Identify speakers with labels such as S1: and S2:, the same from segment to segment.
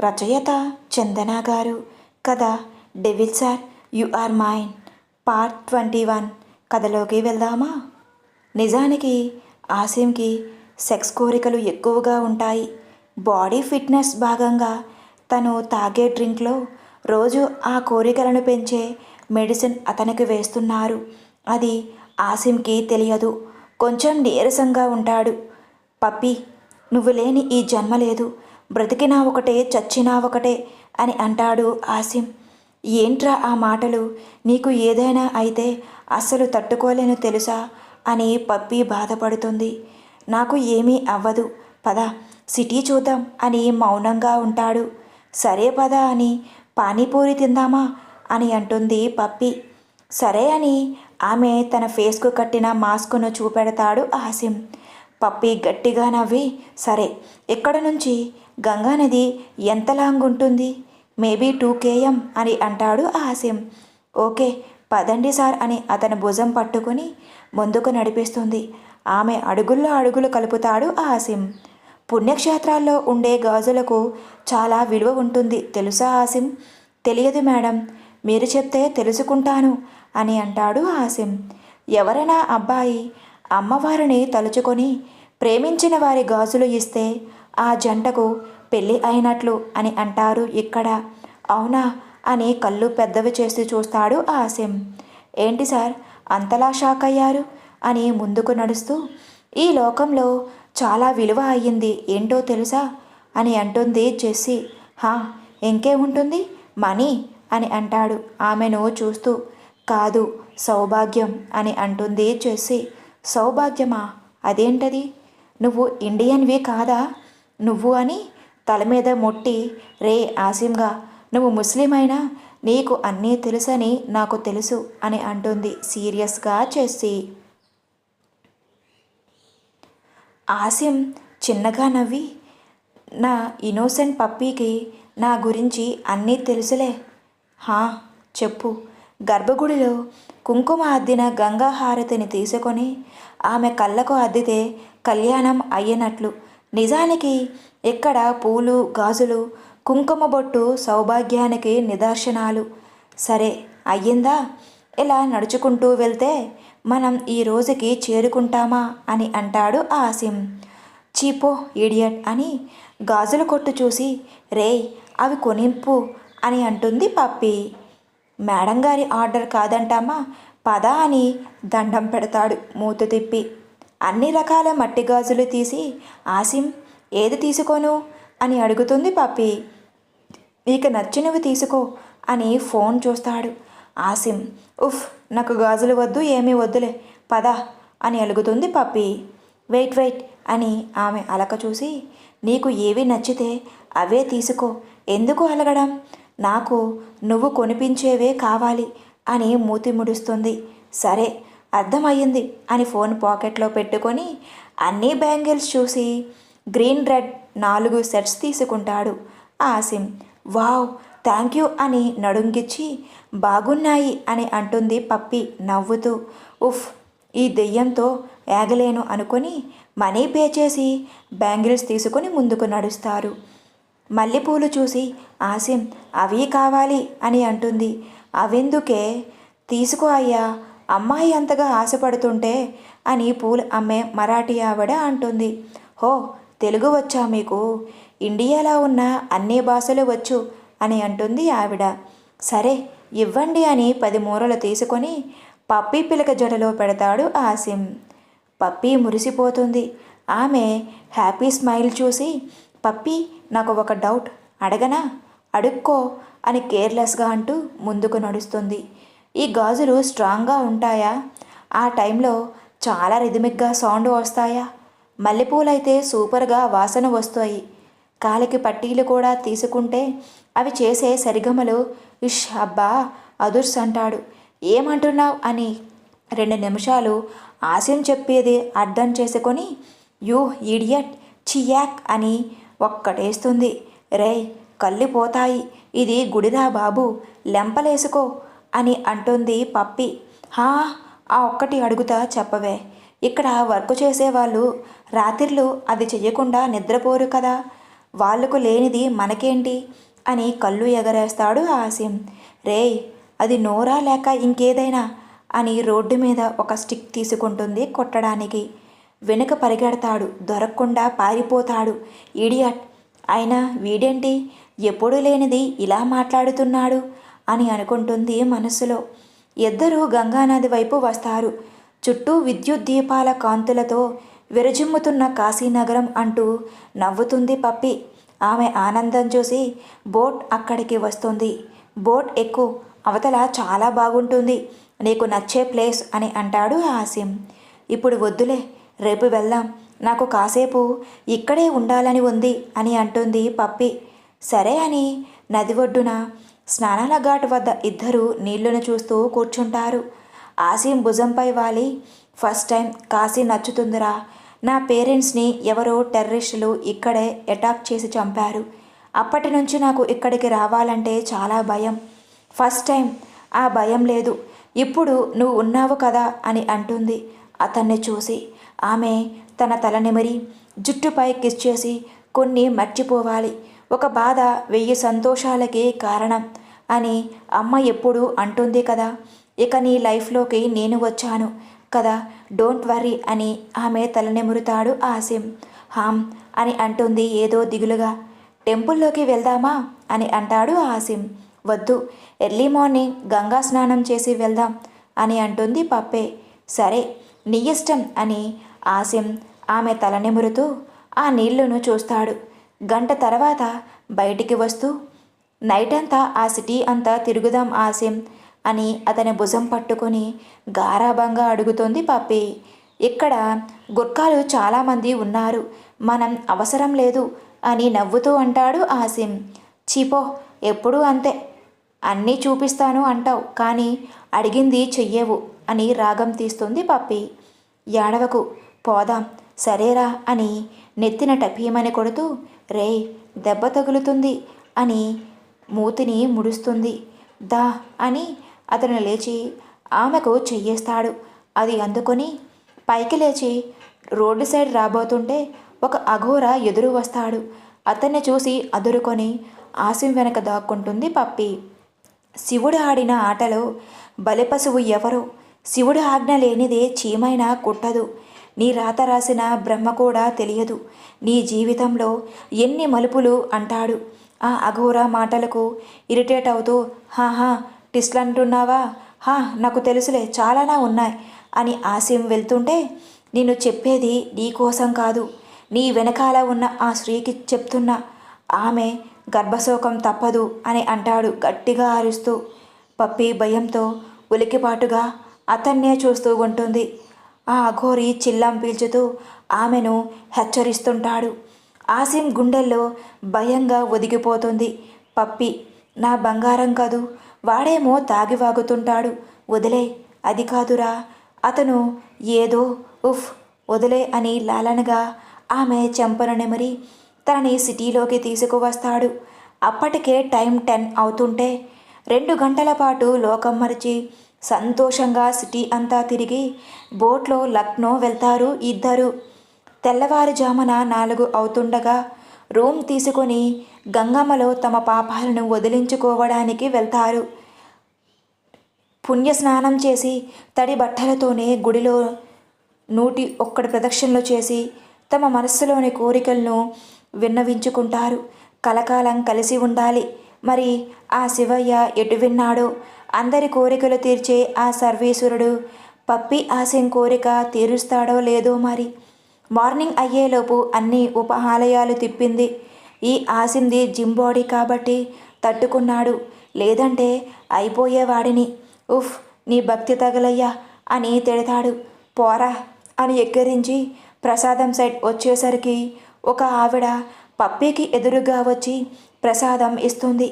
S1: రచయిత చందన గారు. కథ devil sir you are mine. Part twenty one. కథలోకి వెళ్దామా? నిజానికి ఆసిమ్కి సెక్స్ కోరికలు ఎక్కువగా ఉంటాయి. బాడీ ఫిట్నెస్ భాగంగా తను తాగే డ్రింక్లో రోజు ఆ కోరికలను పెంచే మెడిసిన్ అతనికి వేస్తున్నారు. అది ఆసిమ్కి తెలియదు. కొంచెం నీరసంగా ఉంటాడు. పప్పి నువ్వు లేని ఈ జన్మ లేదు. బ్రతికినా ఒకటే చచ్చినా ఒకటే అని అంటాడు ఆసిం ఏంట్రా ఆ మాటలు? నీకు ఏదైనా అయితే అస్సలు తట్టుకోలేను తెలుసా? అని పప్పి బాధపడుతుంది. నాకు ఏమీ అవ్వదు. పద సిటీ చూద్దాం అని మౌనంగా ఉంటాడు. సరే పద అని పానీపూరి తిందామా అని అంటుంది పప్పి. సరే అని ఆమె తన ఫేస్కు కట్టిన మాస్కును చూపెడతాడు ఆసిం పప్పి గట్టిగా నవ్వి సరే ఇక్కడ నుంచి? గంగానది ఎంత లాంగ్ ఉంటుంది మేబీ టూ కేఎం అని అంటాడు ఆసిం ఓకే పదండి సార్ అని అతని భుజం పట్టుకుని ముందుకు నడిపిస్తుంది. ఆమె అడుగుల్లో అడుగులు కలుపుతాడు ఆసిం పుణ్యక్షేత్రాల్లో ఉండే గాజులకు చాలా విలువ ఉంటుంది తెలుసా ఆసిం తెలియదు మేడం మీరు చెప్తే తెలుసుకుంటాను అని అంటాడు ఆసిం ఎవరైనా అబ్బాయి అమ్మవారిని తలుచుకొని ప్రేమించిన వారి గాజులు ఇస్తే ఆ జంటకు పెళ్ళి అయినట్లు అని అంటారు ఇక్కడ. అవునా? అని కళ్ళు పెద్దవి చేసి చూస్తాడు ఆసిం ఏంటి సార్? అంతలా షాక్ అయ్యారు? అని ముందుకు నడుస్తూ ఈ లోకంలో చాలా విలువ అయ్యింది ఏంటో తెలుసా? అని అంటుంది జెస్సి. హా ఇంకేముంటుంది మనీ? అని అంటాడు. ఆమెను చూస్తూ కాదు సౌభాగ్యం అని అంటుంది జెస్సి. సౌభాగ్యమా? అదేంటది? నువ్వు ఇండియన్వి కాదా? నువ్వు అని తల మీద మొట్టి రే ఆసిమ్గా నువ్వు ముస్లిం అయినా నీకు అన్నీ తెలుసని నాకు తెలుసు అని అంటుంది సీరియస్గా చేసి. ఆసిం చిన్నగా నవ్వి నా ఇన్నోసెంట్ పప్పీకి నా గురించి అన్నీ తెలుసులే. హా చెప్పు. గర్భగుడిలో కుంకుమ అద్దిన గంగా హారతిని తీసుకొని ఆమె కళ్ళకు అద్దితే కళ్యాణం అయ్యనట్లు నిజానికి ఇక్కడ పూలు గాజులు కుంకుమ బొట్టు సౌభాగ్యానికి నిదర్శనాలు. సరే అయ్యిందా? ఇలా నడుచుకుంటూ వెళ్తే మనం ఈ రోజుకి చేరుకుంటామా అని అంటాడు ఆసిం. చీపో ఇడియట్ అని గాజుల కొట్టు చూసి రేయ్ అవి కొనింపు అని అంటుంది పప్పి. మేడం గారి ఆర్డర్ కాదంటామా? పద అని దండం పెడతాడు మూత తిప్పి అన్ని రకాల మట్టి గాజులు తీసి ఆసిం ఏది తీసుకోను? అని అడుగుతుంది పప్పి. నీకు నచ్చినవి తీసుకో అని ఫోన్ చూస్తాడు. ఆసిం ఉఫ్ నాకు గాజులు వద్దు ఏమీ వద్దులే పద అని అలుగుతుంది పప్పి. వెయిట్ వెయిట్ అని ఆమె అలక చూసి నీకు ఏవి నచ్చితే అవే తీసుకో ఎందుకు అలగడం? నాకు నువ్వు కొనిపించేవే కావాలి అని మూతి ముడుస్తుంది. సరే అర్థమయ్యింది అని ఫోన్ పాకెట్లో పెట్టుకొని అన్ని బ్యాంగిల్స్ చూసి గ్రీన్ రెడ్ నాలుగు సెట్స్ తీసుకుంటాడు. ఆసిమ్ వావ్ థ్యాంక్ యూ అని నడుంగిచ్చి బాగున్నాయి అని అంటుంది పప్పి నవ్వుతూ. ఉఫ్ ఈ దెయ్యంతో ఏగలేను అనుకొని మనీ పే చేసి బ్యాంగిల్స్ తీసుకుని ముందుకు నడుస్తారు. మల్లెపూలు చూసి ఆసిమ్ అవి కావాలి అని అంటుంది. అవెందుకే తీసుకో అయ్యా అమ్మాయి అంతగా ఆశపడుతుంటే అని పూలు అమ్మే మరాఠీ ఆవిడ అంటుంది. హో తెలుగు వచ్చా మీకు? ఇండియాలో ఉన్న అన్ని భాషలు వచ్చు అని అంటుంది ఆవిడ. సరే ఇవ్వండి అని పది మూరలు తీసుకొని పప్పీ పిలక జడలో పెడతాడు ఆసిం పప్పీ మురిసిపోతుంది. ఆమె హ్యాపీ స్మైల్ చూసి పప్పీ నాకు ఒక డౌట్. అడగనా? అడుక్కో అని కేర్లెస్గా అంటూ ముందుకు నడుస్తుంది. ఈ గాజులు స్ట్రాంగ్గా ఉంటాయా? ఆ టైంలో చాలా రిథమిక్గా సౌండ్ వస్తాయా? మల్లెపూలైతే సూపర్గా వాసన వస్తాయి. కాలికి పట్టీలు కూడా తీసుకుంటే అవి చేసే సరిగమలు ఇష్ అబ్బా అదుర్స్ అంటాడు. ఏమంటున్నావు అని రెండు నిమిషాలు ఆశయం చెప్పేది అర్థం చేసుకొని యూ ఈడియట్ చియాక్ అని ఒక్కటేస్తుంది. రే కళ్ళిపోతాయి ఇది గుడిరా బాబు లెంపలేసుకో. అని అంటుంది పప్పి. హా ఆ ఒక్కటి అడుగుతా చెప్పవే. ఇక్కడ వర్క్ చేసేవాళ్ళు రాత్రిళ్ళు అది చెయ్యకుండా నిద్రపోరు కదా. వాళ్ళకు లేనిది మనకేంటి? అని కళ్ళు ఎగరేస్తాడు ఆసిం రేయ్ అది నోరా లేక ఇంకేదైనా? అని రోడ్డు మీద ఒక స్టిక్ తీసుకుంటుంది కొట్టడానికి. వెనుక పరిగెడతాడు దొరకకుండా పారిపోతాడు. ఇడియట్. అయినా వీడేంటి? ఎప్పుడు లేనిది ఇలా మాట్లాడుతున్నాడు. అని అనుకుంటుంది మనసులో. ఇద్దరూ గంగానది వైపు వస్తారు. చుట్టూ విద్యుత్ దీపాల కాంతులతో విరజిమ్ముతున్న కాశీనగరం అంటూ నవ్వుతుంది పప్పి. ఆమె ఆనందం చూసి బోట్ అక్కడికి వస్తుంది. బోట్ ఎక్కు అవతల చాలా బాగుంటుంది. నీకు నచ్చే ప్లేస్ అని అంటాడు ఆసిం ఇప్పుడు వద్దులే రేపు వెళ్దాం. నాకు కాసేపు ఇక్కడే ఉండాలని ఉంది అని అంటుంది పప్పి. సరే అని నది ఒడ్డున స్నానాల ఘాట్ వద్ద ఇద్దరు నీళ్ళను చూస్తూ కూర్చుంటారు. ఆసిం భుజంపై వాలి ఫస్ట్ టైం కాశీ నచ్చుతుందిరా. నా పేరెంట్స్ని ఎవరో టెర్రరిస్టులు ఇక్కడే అటాక్ చేసి చంపారు. అప్పటి నుంచి నాకు ఇక్కడికి రావాలంటే చాలా భయం. First time. ఆ భయం లేదు. ఇప్పుడు నువ్వు ఉన్నావు కదా అని అంటుంది అతన్ని చూసి. ఆమె తన తల నిమిరి జుట్టుపై కిస్ చేసి కొన్ని మర్చిపోవాలి. ఒక బాధ వెయ్యి సంతోషాలకి కారణం. అని అమ్మ ఎప్పుడు అంటుంది కదా. ఇక నీ లైఫ్లోకి నేను వచ్చాను కదా. డోంట్ వర్రీ అని ఆమె తలనెమురుతాడు ఆసిం హామ్ అని అంటుంది ఏదో దిగులుగా. టెంపుల్లోకి వెళ్దామా అని అంటాడు ఆసిం వద్దు ఎర్లీ మార్నింగ్ గంగా స్నానం చేసి వెళ్దాం అని అంటుంది పప్పే. సరే నీ ఇష్టం అని ఆసిం ఆమె తలనెమురుతూ ఆ నీళ్ళను చూస్తాడు. గంట తర్వాత బయటికి వస్తూ నైట్ అంతా ఆ సిటీ అంతా తిరుగుదాం ఆసిం అని అతని భుజం పట్టుకొని గారాభంగా అడుగుతోంది పప్పి. ఇక్కడ గుర్ఖాలు చాలామంది ఉన్నారు. మనం అవసరం లేదు అని నవ్వుతూ అంటాడు ఆసిం చీపో ఎప్పుడూ అంతే. అన్నీ చూపిస్తాను అంటావు కానీ అడిగింది చెయ్యవు అని రాగం తీస్తుంది పప్పి. ఏడవకు పోదాం సరేరా అని నెత్తిన టపీమని కొడుతూ రే దెబ్బ తగులుతుంది అని మూతిని ముడుస్తుంది. దా అని అతను లేచి ఆమెకు చెయ్యేస్తాడు. అది అందుకొని పైకి లేచి రోడ్డు సైడ్ రాబోతుంటే ఒక అఘోర ఎదురు వస్తాడు. అతన్ని చూసి అదురుకొని ఆసిం వెనక దాక్కుంటుంది పప్పి. శివుడు ఆడిన ఆటలో బలిపశువు ఎవరు? శివుడు ఆజ్ఞ లేనిదే చీమైనా కుట్టదు. నీ రాత రాసిన బ్రహ్మ కూడా తెలియదు. నీ జీవితంలో ఎన్ని మలుపులు అంటాడు? ఆ అఘోర మాటలకు ఇరిటేట్ అవుతూ హాహా టిస్లు అంటున్నావా హా నాకు తెలుసులే చాలానా ఉన్నాయి అని ఆశయం వెళ్తుంటే నేను చెప్పేది నీ కోసం కాదు నీ వెనకాల ఉన్న ఆ స్త్రీకి చెప్తున్నా. ఆమె గర్భశోకం తప్పదు అని అంటాడు గట్టిగా అరుస్తూ. పప్పి భయంతో ఉలికిపాటుగా అతన్నే చూస్తూ ఉంటుంది. ఆ అఘోరి చిల్లం పీల్చుతూ ఆమెను హెచ్చరిస్తుంటాడు. ఆసిం గుండెల్లో భయంగా ఒదిగిపోతుంది. పప్పి నా బంగారం కాదు వాడేమో తాగి వాగుతుంటాడు. వదిలే అది కాదురా. అతను ఏదో ఉఫ్ వదిలే అని లాలనగా ఆమె చెంపను నెమరి తనని సిటీలోకి తీసుకువస్తాడు. అప్పటికే టైం టెన్ అవుతుంటే రెండు గంటల పాటు లోకం మరిచి సంతోషంగా సిటీ అంతా తిరిగి బోట్లో లక్నో వెళ్తారు ఇద్దరు. తెల్లవారుజామున నాలుగు అవుతుండగా రూమ్ తీసుకొని గంగమ్మలో తమ పాపాలను వదిలించుకోవడానికి వెళ్తారు. పుణ్యస్నానం చేసి తడి బట్టలతోనే గుడిలో నూటి ఒక్కటి ప్రదక్షిణలు చేసి తమ మనస్సులోని కోరికలను విన్నవించుకుంటారు. కలకాలం కలిసి ఉండాలి. మరి ఆ శివయ్య ఎటు విన్నాడో? అందరి కోరికలు తీర్చే ఆ సర్వేశ్వరుడు పప్పి ఆశయం కోరిక తీరుస్తాడో లేదో మరి? మార్నింగ్ అయ్యేలోపు అన్ని ఉపహాలయాలు తిప్పింది. ఈ ఆసింది జిమ్ బాడీ కాబట్టి తట్టుకున్నాడు. లేదంటే అయిపోయేవాడిని ఉఫ్ నీ భక్తి తగలయ్యా అని తిడతాడు. పోరా అని ఎక్కిరించి ప్రసాదం సెట్ వచ్చేసరికి ఒక ఆవిడ పప్పీకి ఎదురుగా వచ్చి ప్రసాదం ఇస్తుంది.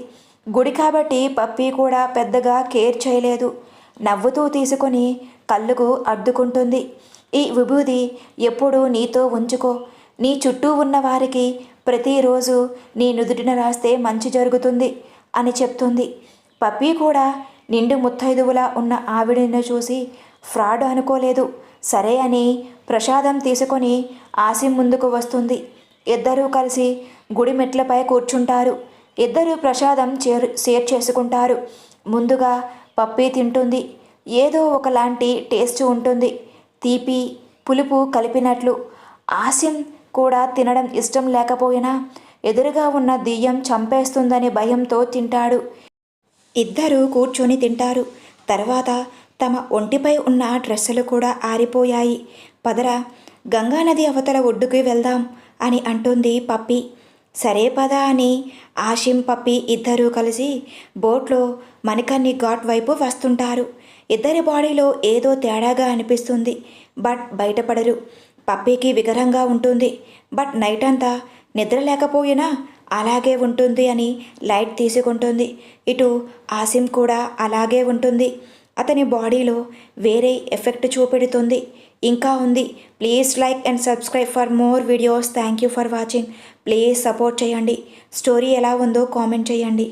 S1: గుడి కాబట్టి పప్పీ కూడా పెద్దగా కేర్ చేయలేదు. నవ్వుతూ తీసుకొని కళ్ళుకు అడ్డుకుంటుంది ఈ విభూది ఎప్పుడూ నీతో ఉంచుకో. నీ చుట్టూ ఉన్న వారికి ప్రతిరోజు నీ నుదుటిన రాస్తే మంచి జరుగుతుంది అని చెప్తుంది. పప్పీ కూడా నిండు ముత్తైదువులా ఉన్న ఆవిడను చూసి ఫ్రాడ్ అనుకోలేదు. సరే అని ప్రసాదం తీసుకొని ఆసిం ముందుకు వస్తుంది. ఇద్దరూ కలిసి గుడి మెట్లపై కూర్చుంటారు. ఇద్దరు ప్రసాదం చేరు షేర్ చేసుకుంటారు. ముందుగా పప్పి తింటుంది. ఏదో ఒకలాంటి టేస్ట్ ఉంటుంది. తీపి పులుపు కలిపినట్లు. ఆసిం కూడా తినడం ఇష్టం లేకపోయినా ఎదురుగా ఉన్న దెయ్యం చంపేస్తుందనే భయంతో తింటాడు. ఇద్దరూ కూర్చొని తింటారు. తర్వాత తమ ఒంటిపై ఉన్న డ్రెస్సులు కూడా ఆరిపోయాయి. పదరా గంగానది అవతల ఒడ్డుకి వెళ్దాం అని అంటుంది పప్పి. సరే పదా అని ఆషిం పప్పి ఇద్దరూ కలిసి బోట్లో మణికర్ణి ఘాట్ వైపు వస్తుంటారు. ఇద్దరి బాడీలో ఏదో తేడాగా అనిపిస్తుంది. బట్ బయటపడరు. పప్పీకి వికరంగా ఉంటుంది. బట్ నైట్ అంతా నిద్ర లేకపోయినా అలాగే ఉంటుంది అని లైట్ తీసుకుంటుంది. ఇటు ఆసిం కూడా అలాగే ఉంటుంది. అతని బాడీలో వేరే ఎఫెక్ట్ చూపెడుతుంది. ఇంకా ఉంది. Please like and subscribe for more videos. Thank you for watching. Please support చేయండి. స్టోరీ ఎలా ఉందో కామెంట్ చేయండి.